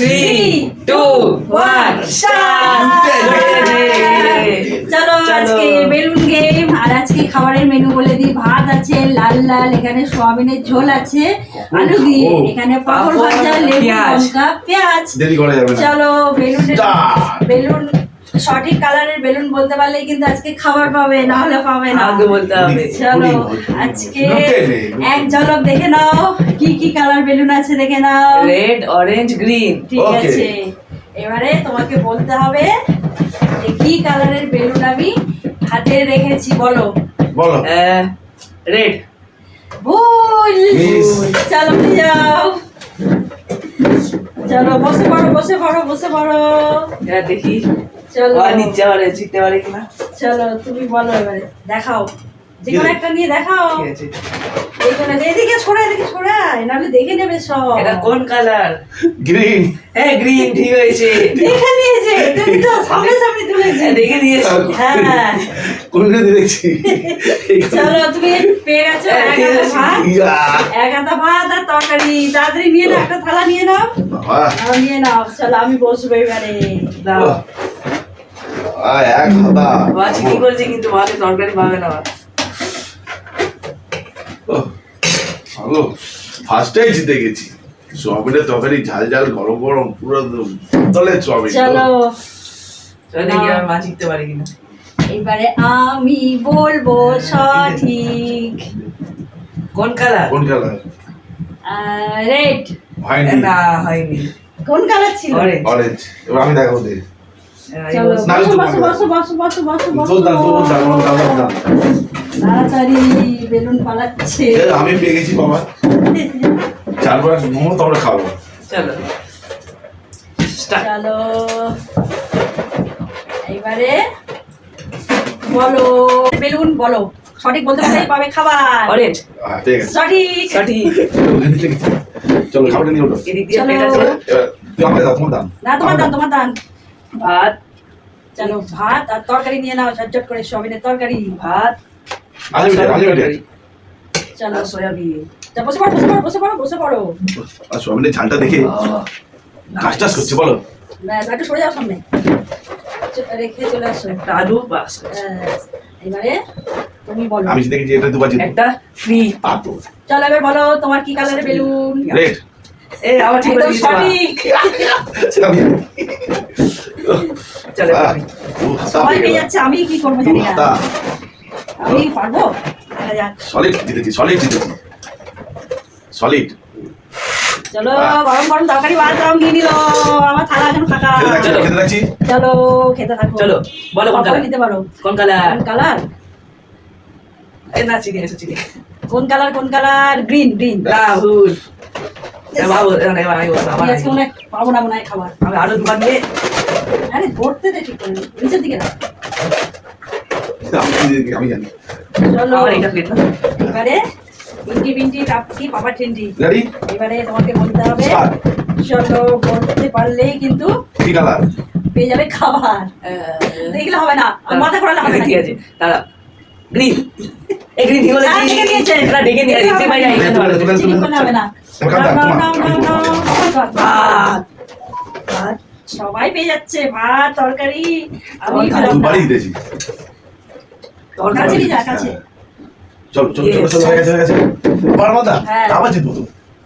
Three two start! চলো আজকে balloon game আর আজকে খাবারের মেনু বলে দিই। ভাত আছে লাল লাল এখানে সোয়াবিনের ঝোল আছে আলু দিয়ে এখানে পাপড় ভাজা লেবু পেঁয়াজ। লঙ্কা পেঁয়াজ। চলো বেলুন বেলুন সঠিক কালারের বেলুন বলতে পারলে কিন্তু আজকে খাবার পাবে না হলে পাবে না। আগে বলতে হবে। চলো আজকে। এক ঝলক দেখে নাও কি কি কালার বেলুন আছে দেখে নাও। রেড অরেঞ্জ গ্রিন ঠিক আছে। এবারে তোমাকে বলতে হবে যে কি কালারের বেলুন আমি হাতে রেখেছি বলো। বলো। রেড ভুল. চলো যাও। চলো বসে পড়ো বসে পড়ো বসে পড়ো। এবার দেখি। চলো। আর নিচে পারে জিততে পারে কিনা? চলো তুমি বলো এবারে। দেখাও। যে কোনো একটা নিয়ে দেখাও। এদিকে ছড়া এদিকে ছড়াই নাহলে দেখে নেবে সব। এটা কোন কালার? গ্রিন। হ্যাঁ গ্রিন ঠিক হয়েছে। দেখে নিয়েছে তুমি তো সামনে সামনে তুলেছি। হ্যাঁ, দেখে নিয়েছি। হ্যাঁ কোনটা দেখছি? চলো তুমি পেয়ে গেছো হ্যাঁ, এক হাতা। ভাত। এক হাতা ভাত আর তরকারি। তাড়াতাড়ি নিয়ে নাও একটা থালা নিয়ে নাও। নাও নিয়ে নাও। চলো আমি বসবো এবারে। দাও। আহ, এক হাতা। মা চিনি করেছে কিন্তু মাকে তরকারি পাবে না ভালো। ফার্স্টেই জিতে গেছি। সোয়াবিনের তরকারি ঝাল ঝাল গরম গরম পুরো তলে সোয়াবিন। চলো। চলো দেখি মা জিততে পারে কিনা। এবারে আমি বলব সঠিক। কোন কালার? কোন কালার? রেড। হয়নি। না হয়নি। কোন কালার ছিল? অরেঞ্জ অরেঞ্জ এবার আমি দেখাবো দে আমি পেয়ে গেছি বাবা। চারবার মোমো তারপরে খাব। চলো। চলো। এবারে বলো বেলুন বলো। সঠিক বলতে পারলেই পাবে খাবার। অরেঞ্জ হ্যাঁ সঠিক। সঠিক। চলো খাবারটা নিয়ে ওঠো। এদিক দিয়ে চলো। তোমার দাম। না তোমার দান তোমার দান ভাত। চলো ভাত আর তরকারি নিয়ে নাও ঝটঝট করে সবিনের তরকারি ভাত। চলো সয়াবিন। তা বসে পড়ো বসে পড়ো বসে পড়ো বসে পড়ো। আর সোয়াবিনের ঝালটা দেখে কাজ টাজ করছে বলো। ব্যাস একটু সরে যাও সামনে। রেখে চলে আসো। একটা আলু বাস ব্যাস, এবারে তুমি বলো। আমি দেখেছি এটা দুবার একটা ফ্রি চলো এবার বলো তোমার কি কালারের বেলুন? রেড এই আবার ঠিক করে সঠিক। চলো সবাই পেয়ে যাচ্ছে আমি কি করব জানি না। আমি পারব? সলিড জিতেছি সলিড জিতেছি। সলিড চলো আহ। গরম গরম তরকারি ভাত দাও নিয়ে নিল। আমার থালা এখন ফাঁকা। খেতে থাকছি? চলো। খেতে থাকছি? চলো খেতে থাকো। চলো বলো কোন কালার নিতে পারো। কোন কালার কোন কালার এই না চিনি এসে চিনি। কোন কালার কোন কালার গ্রিন গ্রিন রাহুল। এ বাবু এ না, এবার আমার আজকে পাবো না মনে হয় খাবার। আমি আলু দোকান দিয়ে আরে ধরতে দে ঠিক করে নিচের দিকে রাখ। আমি জানি চলো আমার প্লেট না এবারে বিন্টি বিন্টি কাপটি পাপা টিন্টি এবারে তোমাকে বলতে হবে চলো বলতে পারলেই কিন্তু পেয়ে যাবে খাবার দেখলে হবে না মাথা ঘোরালে হবে না ঠিক আছে দাঁড়া গ্রিন এই গ্রিন বলে হ্যাঁ, ডেকে নিয়েছে। এটা ডেকে নিয়ে দিতে পারি না। না তুলে, তুলে, চিনি করলে হবে না সবাই পেয়ে যাচ্ছে ভাত তরকারি আমি পেলাম না। তরকারি কাছে নিয়ে যা কাছে। চলো চলো চলো চলো হয়ে গেছে হয়ে গেছে। আবার মাদা হ্যাঁ। আবার জিতবো তো।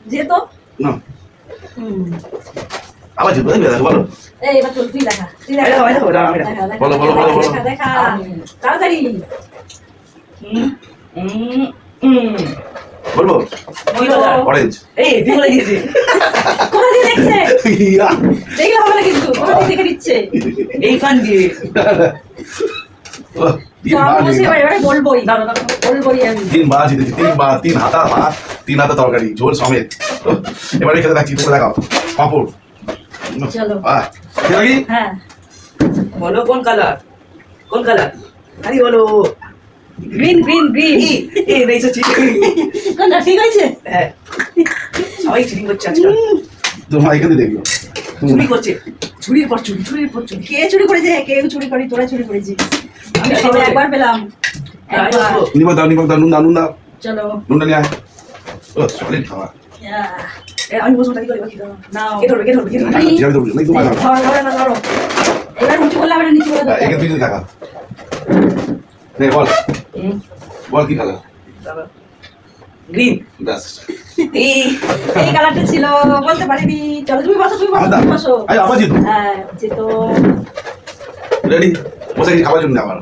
যেহেতু না। আবার জিতবো দেখবে বলো। এই এবার তুই দেখা তুই দেখা। দেখো, এই দেখো, দাঁড়াও, আমি দেখা, দেখাবো। দেখা, বলো, বলো, বলো, বলো। দেখা, দেখা। তাড়াতাড়ি। হুম, হুম, হুম। বলব? অরেঞ্জ এই ঠিক বলে দিয়েছি কোথা দিয়ে দেখছে? দেখলে হবে না কিন্তু কোথা দিয়ে দেখে নিচ্ছে? এইখান দিয়ে। ওহ, তিন বলবোই। বলবোই জিতেছি হাতা ভাত তিন হাতা তরকারি ঝোল সমেত। এবারে খেতে থাকছি তোমরা দেখাও। পাপড়। চলো। হ্যাঁ। বলো কোন কালার কোন কালার আরে বলো। গ্রিন গ্রিন গ্রিন এই, এই দেখছ চিটিং কোনটা ঠিক হয়েছে? হ্যাঁ। সবাই চিটিং করছে আজকাল। তোমরা এখানে দেখল। চুরি করছে। চুরির পর চুরি চুরির পর চুরি। কে চুরি করেছে? কেউ চুরি করি তোরা চুরি করেছিস। আমি আমি সবে সবে- একবার পেলাম। নিমক দাও নিমক দাও নুন দাও নুন দাও চলো। নুনটা নিয়ে আয়। ও সলিড. এ, আমি বসবো তাই করে বাকি দাও। নাও। কে ধরবে কে ধরবে কে ধরবে? আমি- ধরবো নাই তোমার ধরো ধরো না ধরো। এবার উঁচু করলে আবার নিচু করে দেবো এখানে পিছনে থাকা নে বল। বল কি কালার গ্রিন ব্যাস। এই এই কালারটা ছিল বলতে পারিনি। চলো তুমি বসো তুমি বসো আদা তুমি বসো। আই আবার জিতু হ্যাঁ যে তো রেডি বসে গেছি খাবার জন্য আবার।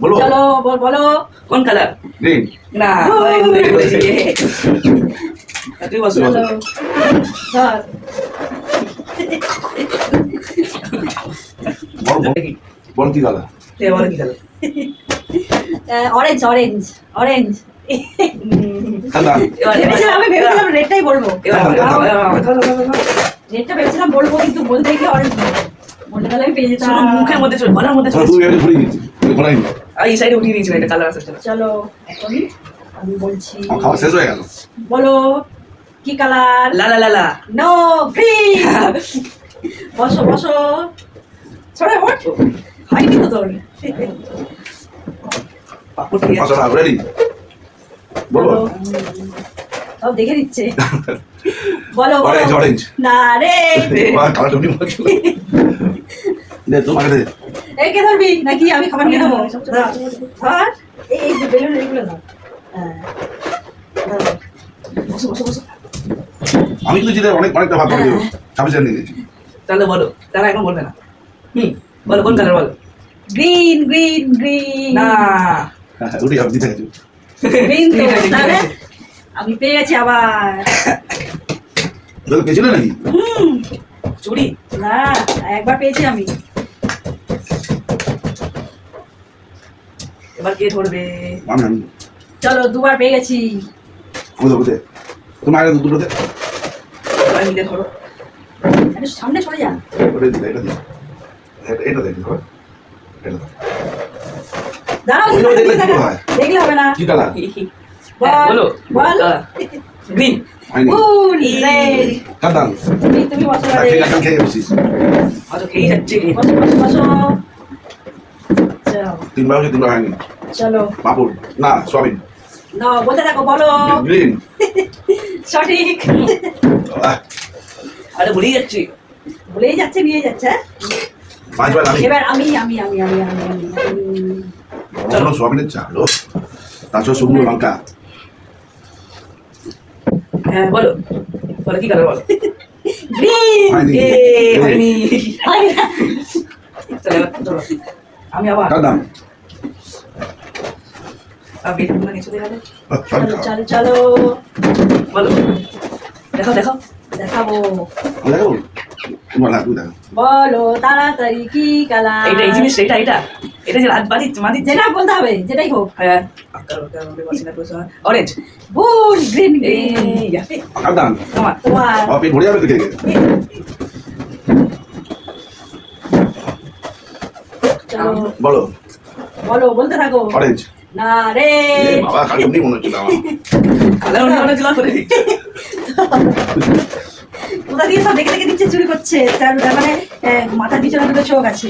বলো। চলো বল- বলো। কোন কালার গ্রিন না তুই বসো চলো। ধর। বল কি কালার বলো কি কালার অরেঞ্জ অরেঞ্জ অরেঞ্জ ভেবেছিলাম আমি ভেবেছিলাম রেডটাই বলব। রেডটা ভেবেছিলাম বলব কিন্তু বলতে গিয়ে অরেঞ্জ বলতে গেলে আমি পেয়ে যেতাম। মুখের মধ্যে চলে গলার চলে আর এই সাইডে উঠিয়ে দিয়েছিল এটা কালার চলো আমি বলছি খাওয়া শেষ হয়ে গেল। বলো কি কালার লা লা লা লা। নো গ্রিন বসো বসো। সরে ওঠ হয়নি তো তোর। পাপড় ঠিক পাঁচশো আছে টাকা রেডি বলো। বলো। সব দেখে দিচ্ছে বলো বলো। Orange, orange. না রে। কালার টুটি মার দে তোমাকে দে। এই কে ধরবি? নাকি আমি খাবার নিয়ে নেব? ধর ধর। এই এই যে বেলুন এগুলো ধর। হ্যাঁ। বসো বসো আমি কিন্তু জিতে অনেক অনেকটা ভাগ করে দেবো। ছাব্বিশ হাজার নিয়ে তাহলে বলো তারা এখন বলবে না। হুম বলো কোন কালার বলো? গ্রিন গ্রিন গ্রিন না। হ্যাঁ আমি পেয়ে গেছি। আবার। তোকে পেয়েছিল নাকি? হুম চুড়ি না একবার পেয়েছি আমি। এবার কে ধরবে? আমি আমি। চলো দুবার পেয়ে গেছি। তোমার আগে দুটো মিলে ধরো। সামনে সরে যা এটা দিলে এটা- দেখি এটা দাও। দাঁড়াও দেখলে হবে না। হ্যাঁ, বলো। গ্রিন তুমি তুমি বসো খেয়ে যাচ্ছে। বসো বসো চলো। তিনবার হচ্ছে তিনবার হয়নি। চলো। পাপড় না সয়াবিন। না বলতে থাকো বলো। গ্রিন সঠিক। আরে ভুলেই যাচ্ছি। বলেই যাচ্ছে নিয়ে যাচ্ছে হ্যাঁ? আমি। এবার আমি আমি আমি আমি আমি আমি। আমি চলো সয়াবিনের চালো তারপর শুকনো লঙ্কা হ্যাঁ বলো বলো কি কালার বলো গ্রিন হয়নি এ হয়নি চলো এবার ধরো আমি আবার কাদাম আর বেলুনগুলো নিয়ে চলে গেলে চলো চলো চলো বলো দেখাও দেখাও দেখাবো দেখো তোমার হাত দেখো বলো তাড়াতাড়ি কি কালার এইটা এই জিনিস এটা এটা এটা যে রাত বাড়ি মাদি যেটা বলতে হবে যেটাই হোক। হ্যাঁ। অরেঞ্জ ভুল গ্রিন গ্রিন তোমার। তোমার। ভরে যাবে বলো। বলো বলতে থাকো। অরেঞ্জ না রে। বাবা কাল মনে হচ্ছিল আমার। কালার অন্য জোলা করে দিয়ে সব দেখে দেখে দিচ্ছে চুরি করছে। তার মানে মাথার পিছনে দুটো চোখ আছে।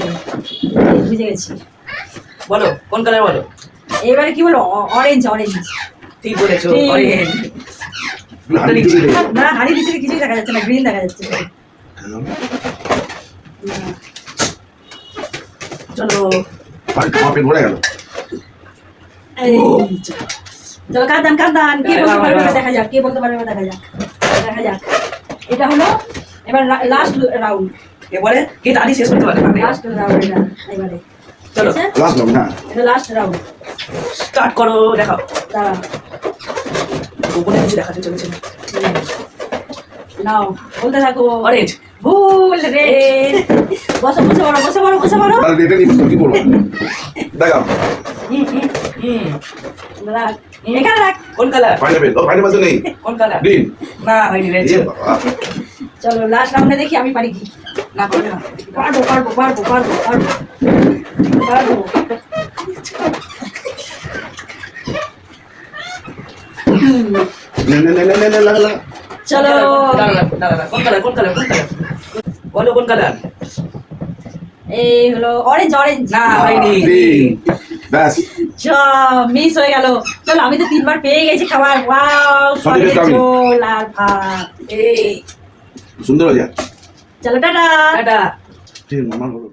বুঝে গেছি। বলো কোন কালার বলো? এবারে কি বলো অরেঞ্জ অরেঞ্জ ঠিক বলেছ অরেঞ্জ দে। না হাড়ি ভিতরে কিছুই দেখা যাচ্ছে না গ্রিন দেখা যাচ্ছে। চলো। পেট ভরে গেল চলো কাঁদান কাঁদান কে বলতে পারবে দেখা যাক কে বলতে পারবে দেখা যাক। দেখা যাক। এটা হলো এবার লাস্ট রাউন্ড এবারে কে দাঁড়িয়ে শেষ করতে পারে লাস্ট রাউন্ড এটা এবারে। চলো। লাস্ট হবে না এটা লাস্ট রাউন্ড স্টার্ট করো দেখাও। দাঁড়া গোপনে কিছু দেখাতে চলেছে। নাও বলতে থাকো। অরেঞ্জ ভুল রে। বসো বসে পড়ো বসে পড়ো বসে পড়ো তাহলে এটা নিয়ে কি করব দেখাও। হুম হুম। হুম। রাখ। এখানে রাখ। কোন কালার? পাইনাপেল ও পাইনাপেল তো নেই। কোন কালার? গ্রিন না হয়নি বাবা। চলো লাস্ট রাউন্ডে দেখি আমি পারি কি। না পারব পারব পারব পারব পারব পারব। নে নে নে নে নে নে লাগা লাগা। চলো। কোন কালার কোন কালার কোন কালার? বলো কোন কালার? এই হলো অরেঞ্জ অরেঞ্জ না হয়নি। ব্যাস। যা মিস হয়ে গেল। চল আমি তো তিনবার পেয়ে গেছি খাবার। ওয়াও আমি। ঝোল আর ভাত। এই। সুন্দর হয়ে চলো টাটা। টাটা। মামা বলো।